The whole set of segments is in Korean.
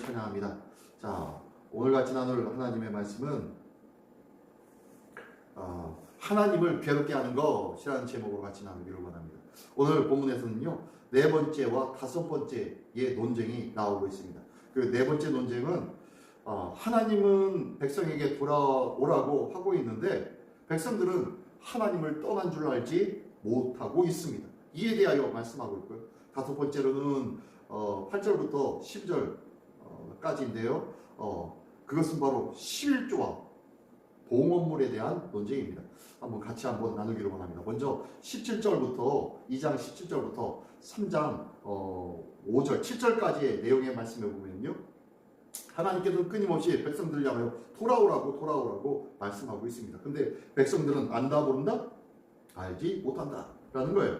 찬양합니다. 자, 오늘 같이 나눌 하나님의 말씀은 어, 하나님을 괴롭게 하는 것이라는 제목으로 같이 나누기를 원합니다. 오늘 본문에서는요 네 번째와 다섯 번째의 논쟁이 나오고 있습니다. 그 네 번째 논쟁은 어, 하나님은 백성에게 돌아오라고 하고 있는데 백성들은 하나님을 떠난 줄 알지 못하고 있습니다. 이에 대하여 말씀하고 있고요. 다섯 번째로는 어, 8절부터 10절 까지인데요. 어, 그것은 바로 11조와 봉헌물에 대한 논쟁입니다. 한번 같이 한번 나누기로 원합니다. 먼저 17절부터 2장 17절부터 3장 어, 5절 7절까지의 내용의 말씀을 보면요. 하나님께서는 끊임없이 백성들을 향하여 돌아오라고 돌아오라고 말씀하고 있습니다. 근데 백성들은 안다 모른다 알지 못한다 라는 거예요.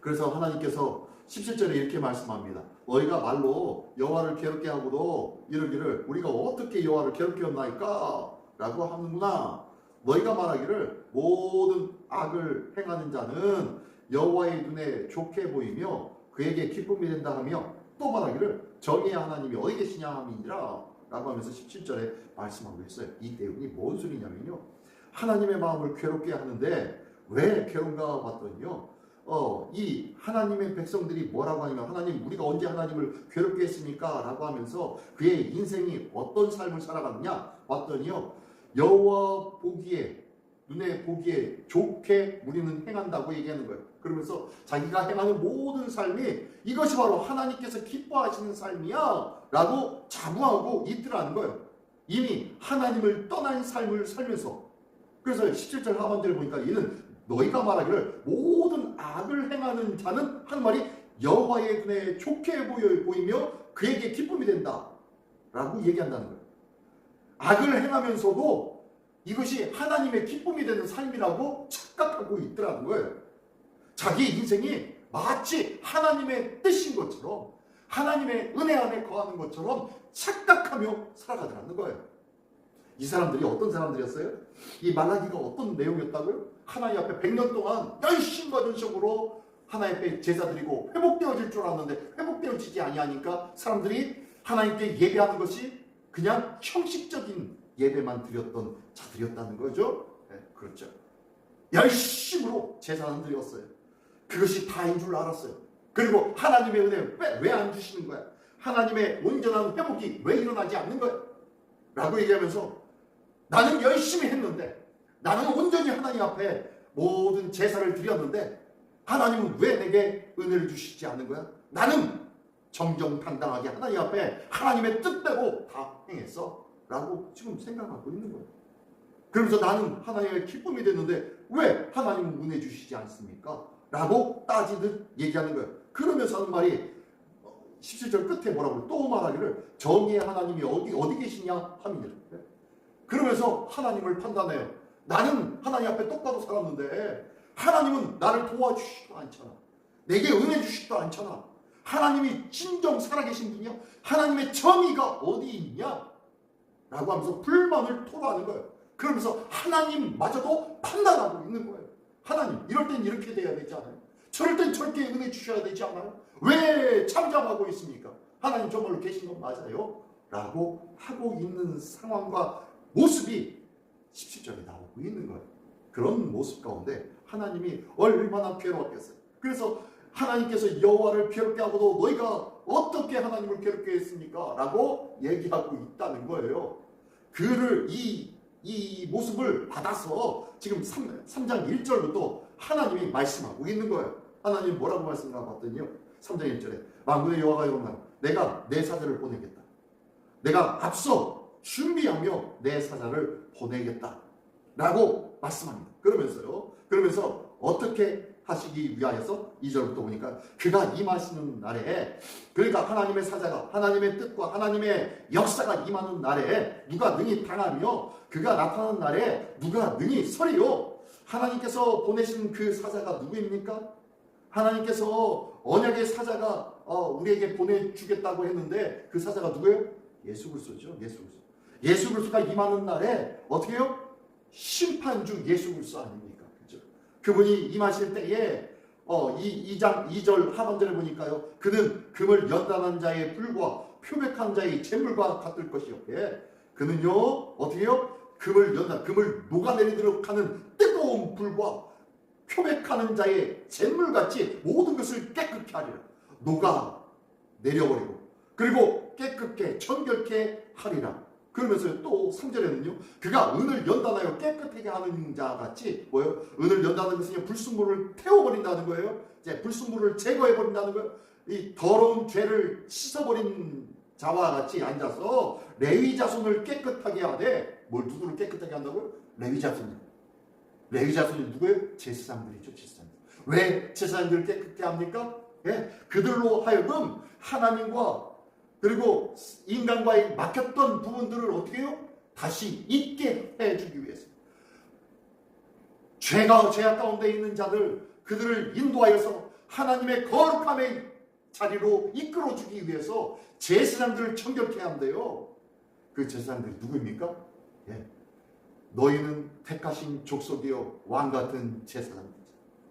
그래서 하나님께서 17절에 이렇게 말씀합니다. 너희가 말로 여호와를 괴롭게 하고도 이러기를 우리가 어떻게 여호와를 괴롭게 했나이까? 라고 하는구나. 너희가 말하기를 모든 악을 행하는 자는 여호와의 눈에 좋게 보이며 그에게 기쁨이 된다 하며 또 말하기를 정의 하나님이 어디 계시냐 함이니라 라고 하면서 17절에 말씀하고 있어요. 이 내용이 뭔 소리냐면요. 하나님의 마음을 괴롭게 하는데 왜 괴로운가 봤더니요. 어, 이 하나님의 백성들이 뭐라고 하냐면 하나님 우리가 언제 하나님을 괴롭게 했습니까? 라고 하면서 그의 인생이 어떤 삶을 살아갔느냐 봤더니요. 여호와 보기에 눈에 보기에 좋게 우리는 행한다고 얘기하는 거예요. 그러면서 자기가 행하는 모든 삶이 이것이 바로 하나님께서 기뻐하시는 삶이야 라고 자부하고 있더라는 거예요. 이미 하나님을 떠난 삶을 살면서 그래서 17절 하반절을 보니까 이는 너희가 말하기를 모든 악을 행하는 자는 한 말이 여호와의 눈에 좋게 보이며 그에게 기쁨이 된다 라고 얘기한다는 거예요. 악을 행하면서도 이것이 하나님의 기쁨이 되는 삶이라고 착각하고 있더라는 거예요. 자기 인생이 마치 하나님의 뜻인 것처럼 하나님의 은혜 안에 거하는 것처럼 착각하며 살아가더라는 거예요. 이 사람들이 어떤 사람들이었어요? 이 말라기가 어떤 내용이었다고요? 하나님 앞에 100년 동안 열심과 전적으로 하나님 앞에 제사 드리고 회복되어질 줄 알았는데 회복되어지지 아니하니까 사람들이 하나님께 예배하는 것이 그냥 형식적인 예배만 드렸던 자들이었다는 거죠. 네, 그렇죠. 열심으로 제사는 드렸어요. 그것이 다인 줄 알았어요. 그리고 하나님의 은혜 왜안 주시는 거야? 하나님의 온전한 회복이 왜 일어나지 않는 거야? 라고 얘기하면서 나는 열심히 했는데 나는 온전히 하나님 앞에 모든 제사를 드렸는데 하나님은 왜 내게 은혜를 주시지 않는 거야? 나는 정정당당하게 하나님 앞에 하나님의 뜻대로 다 행했어. 라고 지금 생각하고 있는 거예요. 그러면서 나는 하나님의 기쁨이 됐는데 왜 하나님은 은혜 주시지 않습니까? 라고 따지듯 얘기하는 거예요. 그러면서 하는 말이 17절 끝에 뭐라고 또 말하기를 정의의 하나님이 어디 어디 계시냐 함이니라. 그러면서 하나님을 판단해요. 나는 하나님 앞에 똑바로 살았는데 하나님은 나를 도와주시지도 않잖아. 내게 은혜 주시지도 않잖아. 하나님이 진정 살아계신 분이야. 하나님의 정의가 어디 있냐? 라고 하면서 불만을 토로하는 거예요. 그러면서 하나님마저도 판단하고 있는 거예요. 하나님, 이럴 땐 이렇게 돼야 되지 않아요? 저럴 땐 저렇게 은혜 주셔야 되지 않아요? 왜 참잡하고 있습니까? 하나님 정말로 계신 건 맞아요? 라고 하고 있는 상황과 모습이 17절에 나오고 있는 거예요. 그런 모습 가운데 하나님이 얼마나 괴로웠겠어요. 그래서 하나님께서 여호와를 괴롭게 하고도 너희가 어떻게 하나님을 괴롭게 했습니까? 라고 얘기하고 있다는 거예요. 그를 이, 이 모습을 받아서 지금 3, 3장 1절부터 하나님이 말씀하고 있는 거예요. 하나님 뭐라고 말씀하나 봤더니요. 3장 1절에 만군의 여호와가 이런다. 내가 내 사자를 보내겠다. 내가 앞서 준비하며 내 사자를 보내겠다. 라고 말씀합니다. 그러면서요. 그러면서 어떻게 하시기 위하여서 2절부터 보니까 그가 임하시는 날에 그러니까 하나님의 사자가 하나님의 뜻과 하나님의 역사가 임하는 날에 누가 능히 당하며 그가 나타나는 날에 누가 능히 서리요 하나님께서 보내신 그 사자가 누구입니까? 하나님께서 언약의 사자가 어, 우리에게 보내주겠다고 했는데 그 사자가 누구예요? 예수 그리스도죠. 예수 그리스도. 예수 그리스도가 임하는 날에 어떻게 해요? 심판주 예수 그리스도 아닙니까? 그죠? 그분이 임하실 때에 어, 이 2장 2절 하반절에 보니까요. 그는 금을 연단한 자의 불과 표백한 자의 재물과 같을 것이요. 예. 그는요 어떻게 요? 금을 연다 금을 녹아내리도록 하는 뜨거운 불과 표백하는 자의 재물같이 모든 것을 깨끗게 하리라. 녹아 내려버리고 그리고 깨끗게 청결케 하리라. 그러면서 또 3절에는요. 그가 은을 연단하여 깨끗하게 하는 자 같이 뭐예요? 은을 연다는 것은 불순물을 태워버린다는 거예요. 이제 불순물을 제거해버린다는 거예요. 이 더러운 죄를 씻어버린 자와 같이 앉아서 레위 자손을 깨끗하게 하되 뭘 누구를 깨끗하게 한다고요? 레위 자손이. 레위 자손이 누구예요? 제사장들이죠. 제사장들. 왜 제사장들을 깨끗게 합니까? 예, 그들로 하여금 하나님과 그리고 인간과의 막혔던 부분들을 어떻게 해요? 다시 잊게 해주기 위해서. 죄가 죄악 가운데 있는 자들 그들을 인도하여서 하나님의 거룩함의 자리로 이끌어주기 위해서 제사장들을 청결케 한대요. 그 제사장들이 누구입니까? 예. 너희는 택하신 족속이요 왕 같은 제사장들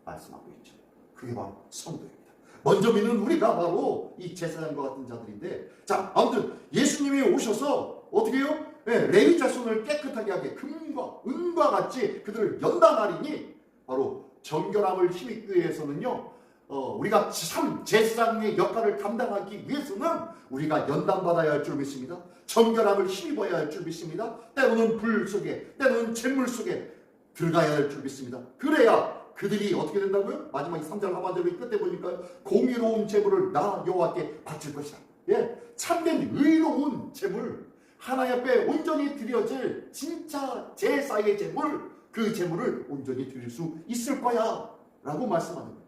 말씀하고 있죠. 그게 바로 성도입니다. 먼저 믿는 우리가 바로 이 제사장과 같은 자들인데 자 아무튼 예수님이 오셔서 어떻게 해요? 예, 레위 자손을 깨끗하게 하게 금과 은과 같이 그들을 연단하리니 바로 정결함을 힘입기 위해서는요 어, 우리가 참 제사장의 역할을 감당하기 위해서는 우리가 연단받아야 할 줄 믿습니다. 정결함을 힘입어야 할 줄 믿습니다. 때로는 불 속에, 때로는 잿물 속에 들어가야 할 줄 믿습니다. 그래야 그들이 어떻게 된다고요? 마지막 3절 하반절의 끝에 보니까 공의로운 제물을 나 여호와께 바칠 것이다. 예, 참된 의로운 제물, 하나님 앞에 온전히 드려질 진짜 제사의 제물, 그 제물을 온전히 드릴 수 있을 거야. 라고 말씀하는 거예요.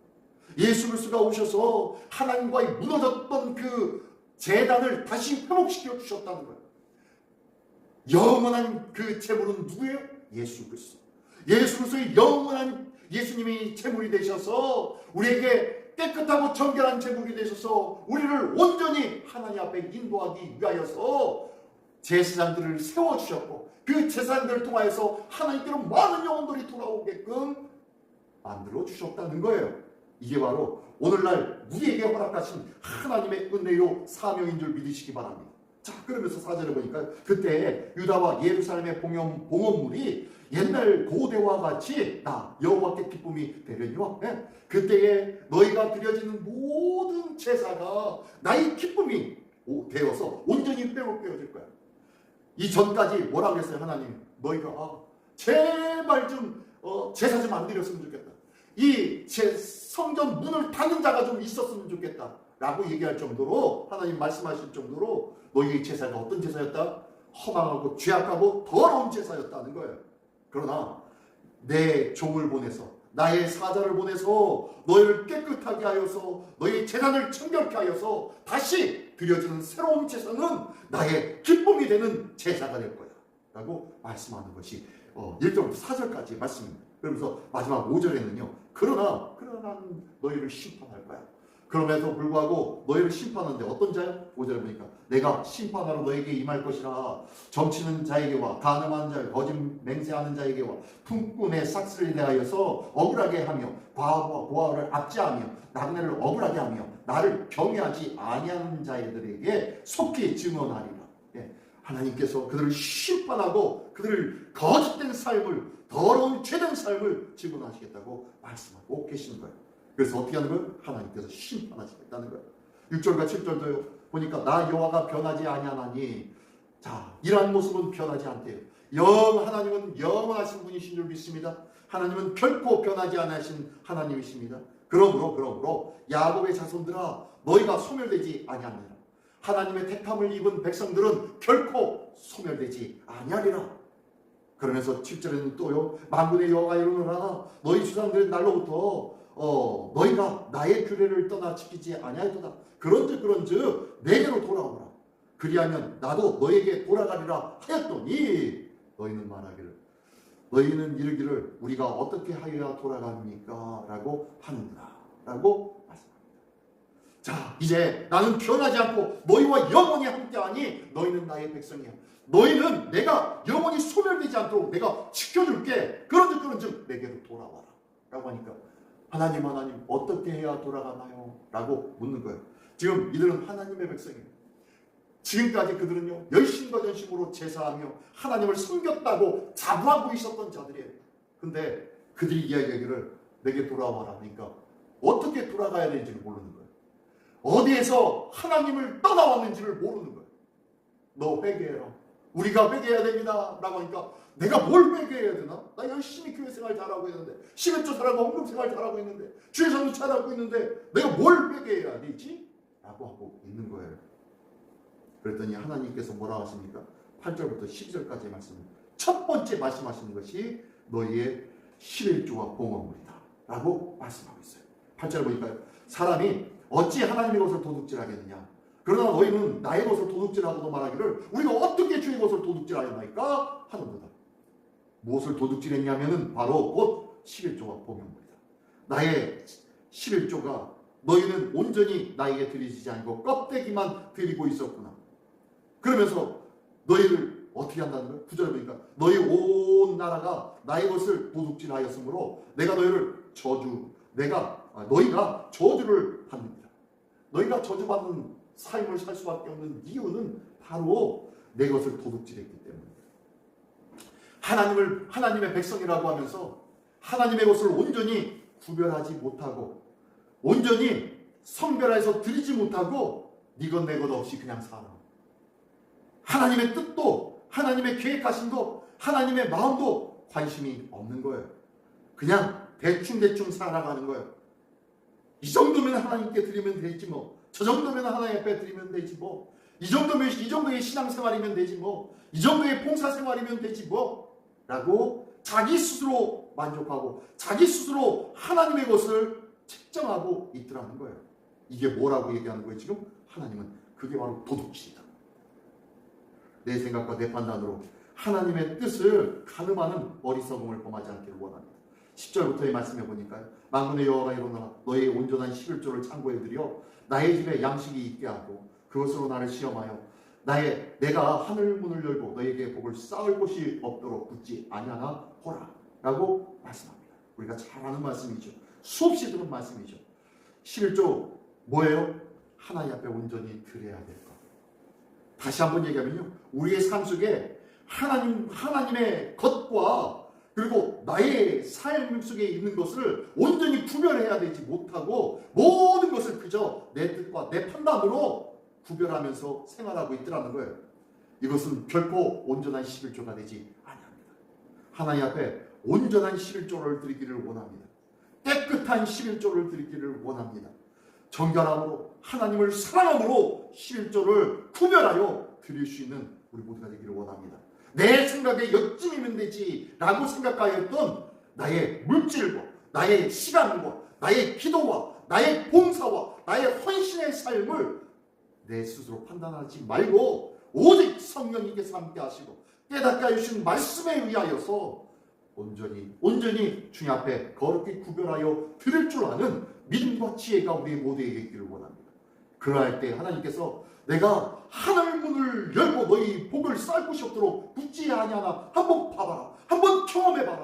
예수 그리스도가 오셔서 하나님과의 무너졌던 그 재단을 다시 회복시켜 주셨다는 거예요. 영원한 그 재물은 누구예요? 예수 그리스도. 예수 그리스도의 영원한 예수님이 재물이 되셔서 우리에게 깨끗하고 정결한 재물이 되셔서 우리를 온전히 하나님 앞에 인도하기 위하여서 제사장들을 세워 주셨고 그 제사장들을 통하여서 하나님께로 많은 영혼들이 돌아오게끔 만들어 주셨다는 거예요. 이게 바로 오늘날 우리에게 허락하신 하나님의 은혜요 사명인 줄 믿으시기 바랍니다. 자 그러면서 사절에 보니까 그때 유다와 예루살렘의 봉헌, 봉헌물이 옛날 고대와 같이 나 여호와께 기쁨이 되려니와 예? 그때에 너희가 드려지는 모든 제사가 나의 기쁨이 오- 되어서 온전히 빼앗겨질 거야. 이 전까지 뭐라고 했어요 하나님 너희가 아, 제발 좀 어, 제사 좀 안 드렸으면 좋겠다. 이 제 성전 문을 닫는 자가 좀 있었으면 좋겠다. 라고 얘기할 정도로 하나님 말씀하실 정도로 너희의 제사가 어떤 제사였다? 허망하고 죄악하고 더러운 제사였다는 거예요. 그러나 내 종을 보내서 나의 사자를 보내서 너희를 깨끗하게 하여서 너희 재단을 청결케 하여서 다시 드려지는 새로운 제사는 나의 기쁨이 되는 제사가 될 거야. 라고 말씀하는 것이 어, 1절부터 4절까지 말씀입니다. 그러면서 마지막 5절에는요. 그러나 그러나 너희를 심판할 거야. 그럼에도 불구하고 너희를 심판하는데 어떤 자야? 5절 보니까 내가 심판하러 너에게 임할 것이라 점치는 자에게와 가늠한 자, 거짓 맹세하는 자에게와 품꾼의 싹스를 대하여서 억울하게 하며 과부와 고아를 압제하며 나그네를 억울하게 하며 나를 경외하지 아니하는 자들에게 속히 증언하리라. 예, 하나님께서 그들을 심판하고 그들을 거짓된 삶을 더러운 죄된 삶을 증언하시겠다고 말씀하고 계시는 거예요. 그래서 어떻게 하는 거예요? 하나님께서 심판하시겠다는 거예요. 6절과 7절도요. 보니까 나 여호와가 변하지 아니하나니 자 이러한 모습은 변하지 않대요. 영 하나님은 영원하신 분이신 줄 믿습니다. 하나님은 결코 변하지 않으신 하나님이십니다. 그러므로 그러므로 야곱의 자손들아 너희가 소멸되지 아니하니라. 하나님의 택함을 입은 백성들은 결코 소멸되지 아니하리라. 그러면서 7절에는 또요. 만군의 여호와가 이르노라 너희 주상들의 날로부터 어, 너희가 나의 규례를 떠나 지키지 아니하도다. 그런즉 그런즉 내게로 돌아오라. 그리하면 나도 너에게 돌아가리라 하였더니 너희는 말하기를 너희는 이르기를 우리가 어떻게 하여야 돌아갑니까? 라고 하는구나. 라고 말씀합니다. 자, 이제 나는 변하지 않고 너희와 영원히 함께하니 너희는 나의 백성이야. 너희는 내가 영원히 소멸되지 않도록 내가 지켜줄게. 그런즉 그런즉 내게로 돌아와라. 라고 하니까 하나님 하나님 어떻게 해야 돌아가나요? 라고 묻는 거예요. 지금 이들은 하나님의 백성이에요. 지금까지 그들은요 열심과 전심으로 제사하며 하나님을 섬겼다고 자부하고 있었던 자들이에요. 근데 그들이 이야기하기를 내게 돌아와라 하니까 어떻게 돌아가야 되는지를 모르는 거예요. 어디에서 하나님을 떠나왔는지를 모르는 거예요. 너 회개해라. 우리가 회개해야 됩니다. 라고 하니까 내가 뭘 회개해야 되나? 나 열심히 교회 생활 잘하고 있는데 11조 잘하고 헌금 생활 잘하고 있는데 주의 성도 잘하고 있는데 내가 뭘 회개해야 되지? 라고 하고 있는 거예요. 그랬더니 하나님께서 뭐라 하십니까? 8절부터 12절까지의 말씀. 첫 번째 말씀하시는 것이 너희의 11조와 봉헌물이다. 라고 말씀하고 있어요. 8절 보니까요. 사람이 어찌 하나님의 것을 도둑질하겠느냐? 그러나 너희는 나의 것을 도둑질하고도 말하기를 우리가 어떻게 주의 것을 도둑질하였나이까 하는도다. 무엇을 도둑질했냐면은 바로 곧 11조와 봉헌물이다. 나의 11조가 너희는 온전히 나에게 드리지 않고 껍데기만 드리고 있었구나. 그러면서 너희를 어떻게 한다는 거야? 구절에 보니까 너희 온 나라가 나의 것을 도둑질하였으므로 내가 너희를 저주, 내가 아, 너희가 저주를 받는다. 너희가 저주받는 삶을 살 수밖에 없는 이유는 바로 내 것을 도둑질했기 때문이다. 하나님을 하나님의 백성이라고 하면서 하나님의 것을 온전히 구별하지 못하고 온전히 성별해서 드리지 못하고 네것 내것 없이 그냥 살아. 하나님의 뜻도 하나님의 계획하신 거 하나님의 마음도 관심이 없는 거예요. 그냥 대충대충 살아가는 거예요. 이 정도면 하나님께 드리면 되지 뭐. 저 정도면 하나님 앞에 드리면 되지 뭐. 이 정도면 이 정도의 신앙생활이면 되지 뭐. 이 정도의 봉사생활이면 되지 뭐. 라고 자기 스스로 만족하고 자기 스스로 하나님의 것을 책정하고 있더라는 거예요. 이게 뭐라고 얘기하는 거예요, 지금? 하나님은 그게 바로 도둑질이다. 내 생각과 내 판단으로 하나님의 뜻을 가늠하는 어리석음을 범하지 않기를 원합니다. 10절부터의 말씀해 보니까요. 만군의 여호와가 이르노라 너의 온전한 11조를 창고에 들여 나의 집에 양식이 있게 하고 그것으로 나를 시험하여 나의 내가 하늘 문을 열고 너에게 복을 쌓을 곳이 없도록 붙지 아니하나 보라 라고 말씀합니다. 우리가 잘 아는 말씀이죠. 수없이 들은 말씀이죠. 11조 뭐예요? 하나님 앞에 온전히 드려야 될 것. 다시 한번 얘기하면요. 우리의 삶 속에 하나님, 하나님의 것과 그리고 나의 삶 속에 있는 것을 온전히 구별해야 되지 못하고 모든 것을 그저 내 뜻과 내 판단으로 구별하면서 생활하고 있더라는 거예요. 이것은 결코 온전한 11조가 되지 아니합니다. 하나님 앞에 온전한 11조를 드리기를 원합니다. 깨끗한 11조를 드리기를 원합니다. 정결함으로 하나님을 사랑함으로 11조를 구별하여 드릴 수 있는 우리 모두가 되기를 원합니다. 내 생각에 여쯤이면 되지 라고 생각하였던 나의 물질과 나의 시간과 나의 기도와 나의 봉사와 나의 헌신의 삶을 내 스스로 판단하지 말고 오직 성령님께서 함께 하시고 깨닫게 하신 말씀에 의하여서 온전히 온전히 주님 앞에 거룩히 구별하여 드릴 줄 아는 믿음과 지혜가 우리 모두에게 있기를 원합니다. 그러할 때 하나님께서 내가 하늘 문을 열고 너희 복을 쌓을 곳이 없도록 붙지 아니하나 한번 봐봐라 한번 경험해봐라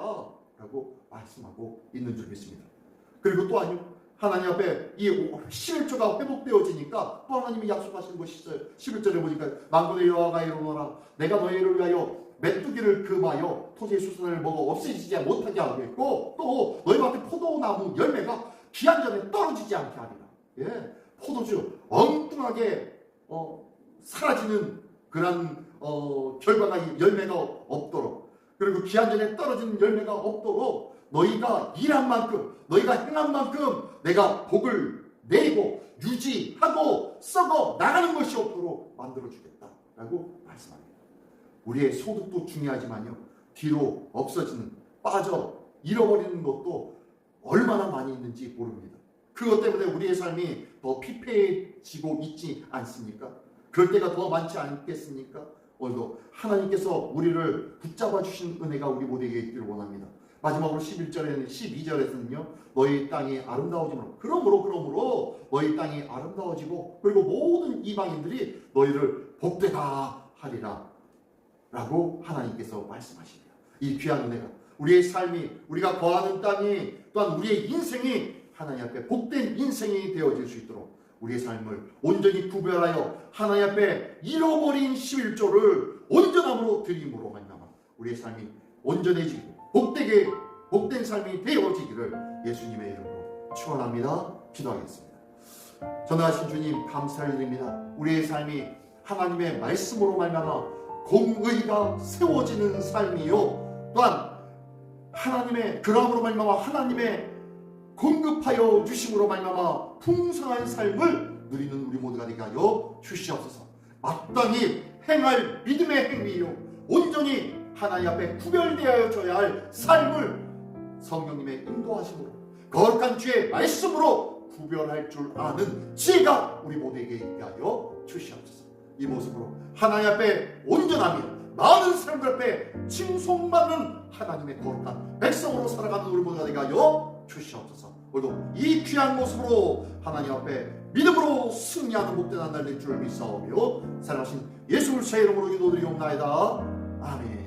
라고 말씀하고 있는 줄 믿습니다. 그리고 또 아니요 하나님 앞에 이 11조가 회복되어지니까 또 하나님이 약속하시는 것이 있어요. 11절에 보니까 만군의 여호와가 이르노라 내가 너희를 위하여 메뚜기를 금하여 토지의 수선을 먹어 없애지지 못하게 하겠고 또 너희 앞에 포도나무 열매가 기한 전에 떨어지지 않게 하리라. 예, 포도주 엉뚱하게 어, 사라지는 그런 어, 결과가 열매가 없도록 그리고 기한 전에 떨어지는 열매가 없도록 너희가 일한 만큼 너희가 행한 만큼 내가 복을 내고 유지하고 썩어 나가는 것이 없도록 만들어 주겠다라고 말씀합니다. 우리의 소득도 중요하지만요. 뒤로 없어지는 빠져 잃어버리는 것도 얼마나 많이 있는지 모릅니다. 그것 때문에 우리의 삶이 더 피폐해지고 있지 않습니까? 그럴 때가 더 많지 않겠습니까? 오늘도 하나님께서 우리를 붙잡아 주신 은혜가 우리 모두에게 있기를 원합니다. 마지막으로 11절에는 12절에서는요. 너희 땅이 아름다워지므로 그러므로 그러므로 너희 땅이 아름다워지고 그리고 모든 이방인들이 너희를 복되다 하리라 라고 하나님께서 말씀하십니다. 이 귀한 은혜가 우리의 삶이 우리가 거하는 땅이 또한 우리의 인생이 하나님 앞에 복된 인생이 되어질 수 있도록 우리의 삶을 온전히 구별하여 하나님 앞에 잃어버린 11조를 온전함으로 드림으로 말미암아 우리의 삶이 온전해지고 복되게 복된 삶이 되어지기를 예수님의 이름으로 축원합니다. 기도하겠습니다. 전하신 주님 감사드립니다. 우리의 삶이 하나님의 말씀으로 말미암아 공의가 세워지는 삶이요 또한 하나님의 그러함으로 말미암아 하나님의 공급하여 주심으로 말미암아 풍성한 삶을 누리는 우리 모두가 되게 하여 주시옵소서. 마땅히 행할 믿음의 행위요 온전히 하나님 앞에 구별되어져야 할 삶을 성령님의 인도하심으로 거룩한 주의 말씀으로 구별할 줄 아는 지혜가 우리 모두에게 있게 하여 주시옵소서. 이 모습으로 하나님 앞에 온전하며 많은 사람들 앞에 칭송받는 하나님의 거룩한 백성으로 살아가는 우리 모두가 되게 하여 주시옵소서. 오늘도 이 귀한 모습으로 하나님 앞에 믿음으로 승리하는 복된 한 날 될 줄 믿사오며 살아가신 예수 그리스도의 이름으로 기도드리옵나이다. 아멘.